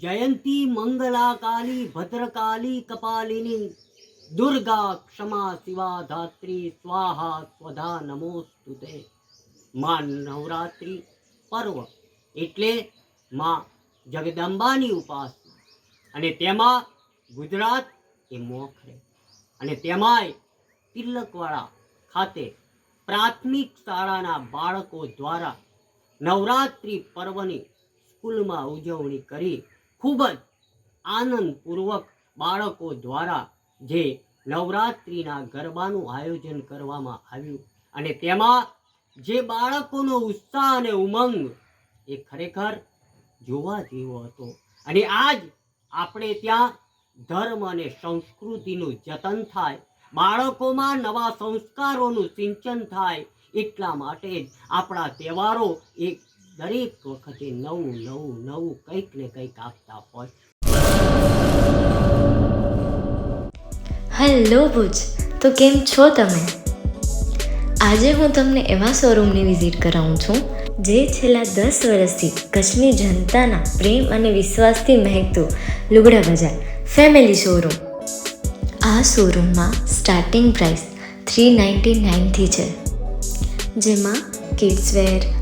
જયંતી મંગલા કાલી ભદ્રકાલી કપાલિની દુર્ગા ક્ષમા શિવા ધાત્રી સ્વાહા સ્વધા નમોસ્તુતે માં નવરાત્રિ પર્વ એટલે માં જગદંબાની ઉપાસના અને તેમાં ગુજરાત એ મોખરે અને તેમાંય તિલકવાડા ખાતે પ્રાથમિક શાળાના બાળકો દ્વારા નવરાત્રિ પર્વની સ્કૂલમાં ઉજવણી કરી ખૂબ જ આનંદપૂર્વક બાળકો દ્વારા જે નવરાત્રિના ગરબાનું આયોજન કરવામાં આવ્યું. અને તેમાં જે બાળકોનો ઉત્સાહ અને ઉમંગ એ ખરેખર જોવા જેવો હતો. અને આજ આપણે ત્યાં ધર્મ અને સંસ્કૃતિનું જતન થાય, બાળકોમાં નવા સંસ્કારોનું સિંચન થાય, એટલા માટે જ આપણા તહેવારો એ દરેક વખતે નવું નવું નવું કંઈક ને કંઈક આપતા હોય. હેલો ભુજ, તો કેમ છો તમે? આજે હું તમને એવા શોરૂમની વિઝિટ કરાવું છું, જે છેલ્લા દસ વર્ષથી કચ્છની જનતાના પ્રેમ અને વિશ્વાસથી મહેકતું લુગડા બજાર ફેમિલી શોરૂમ આ શોરૂમમાં સ્ટાર્ટિંગ પ્રાઇસ થ્રી નાઇન્ટી નાઇનથી છે. જેમાં kids wear